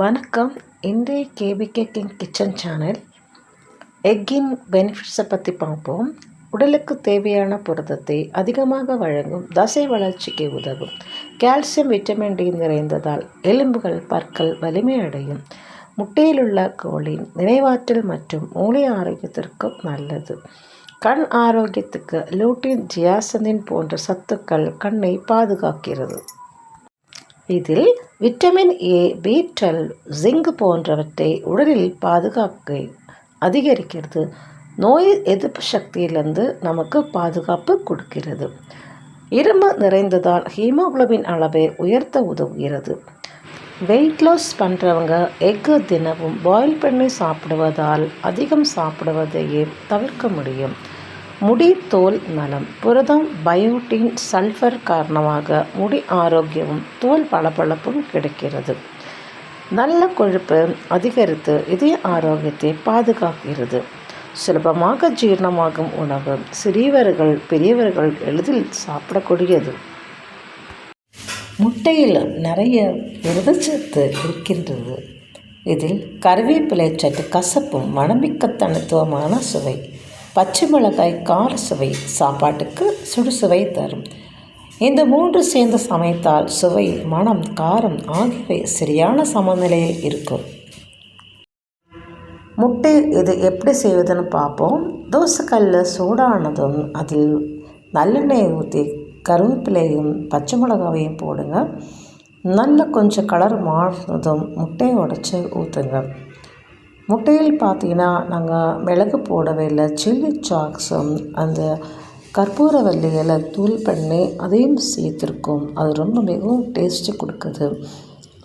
வணக்கம். இன்றைய K P K king kitchen channel எக்கின் பெனிஃபிட்ஸை பற்றி பார்ப்போம். உடலுக்கு தேவையான புரதத்தை அதிகமாக வழங்கும் தசை வளர்ச்சிக்கு உதவும். கால்சியம் விட்டமின் டி நிறைந்ததால் எலும்புகள் பற்கள் வலிமை அடையும். முட்டையில் உள்ள கோலின் நினைவாற்றல் மற்றும் மூளை ஆரோக்கியத்திற்கும் நல்லது. கண் ஆரோக்கியத்துக்கு லூட்டின் ஜியாசனின் போன்ற சத்துக்கள் கண்ணை பாதுகாக்கிறது. இதில் vitamin A B twelve zinc போன்றவற்றை உடலில் பாதுகாக்க அதிகரிக்கிறது. நோய் எதிர்ப்பு சக்தியிலிருந்து நமக்கு பாதுகாப்பு கொடுக்கிறது. இரும்பு நிறைந்ததால் ஹீமோகுளோபின் அளவை உயர்த்த உதவுகிறது. வெயிட் லாஸ் பண்ணுறவங்க எக்கு தினமும் பாயில் பண்ணி சாப்பிடுவதால் அதிகம் சாப்பிடுவதையே தவிர்க்க முடியும். முடி தோல் நலம். புரதம் பயோட்டின் சல்ஃபர் காரணமாக முடி ஆரோக்கியமும் தோல் பளபளப்பும் கிடைக்கிறது. நல்ல கொழுப்பு அதிகரித்து இதய ஆரோக்கியத்தை பாதுகாக்கிறது. சுலபமாக ஜீரணமாகும் உணவு சிறியவர்கள் பெரியவர்கள் எளிதில் சாப்பிடக்கூடியது. முட்டையில் நிறைய புரதச்சத்து இருக்கின்றது. இதில் கருவேப்பிலை சத்து கசப்பும் மணமிக்க தனித்துவமான சுவை. பச்சை மிளகாய் கார சுவை சாப்பாட்டுக்கு சுடுசுவை தரும். இந்த மூன்று சேர்ந்து சமைத்தால் சுவை மனம் காரம் ஆகியவை சரியான சமநிலையில் இருக்கும். முட்டை இது எப்படி செய்வதுன்னு பார்ப்போம். தோசைக்கல் சூடானதும் அதில் நல்லெண்ணெய் ஊற்றி கருவேப்பிலையும் பச்சை மிளகாவையும் போடுங்க. நல்ல கொஞ்சம் கலர் மாறினதும் முட்டையை உடச்சி ஊற்றுங்க முட்டையில் பார்த்தீங்கன்னா நாங்கள் மிளகு போடவே இல்லை சில்லி சாக்ஸும் அந்த கற்பூரவல்லி இலை தூள் பண்ணி அதையும் சேர்த்துருக்கோம். அது ரொம்ப மிகவும் டேஸ்ட்டு கொடுக்குது.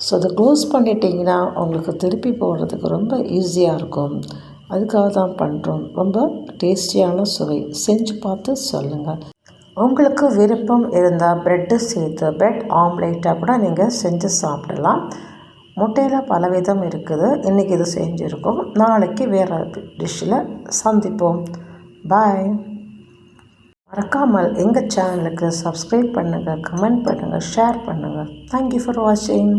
ஸோ அதை க்ளோஸ் பண்ணிட்டீங்கன்னா உங்களுக்கு திருப்பி போடுறதுக்கு ரொம்ப ஈஸியாக இருக்கும். அதுக்காக தான் பண்ணுறோம் ரொம்ப டேஸ்டியான சுவை. செஞ்சு பார்த்து சொல்லுங்கள் உங்களுக்கு விருப்பம் இருந்தால் ப்ரெட்டு சேர்த்து ப்ரெட் ஆம்லேட்டாக கூட நீங்கள் செஞ்சு சாப்பிடலாம். முட்டையில் பலவிதம் இருக்குது. இன்றைக்கி இது செஞ்சுருக்கோம். நாளைக்கு வேறு டிஷ்ஷில் சந்திப்போம். பாய் மறக்காமல் எங்கள் சேனலுக்கு சப்ஸ்கிரைப் பண்ணுங்கள் கமெண்ட் பண்ணுங்கள் ஷேர் பண்ணுங்கள் தேங்க்யூ ஃபார் வாட்சிங்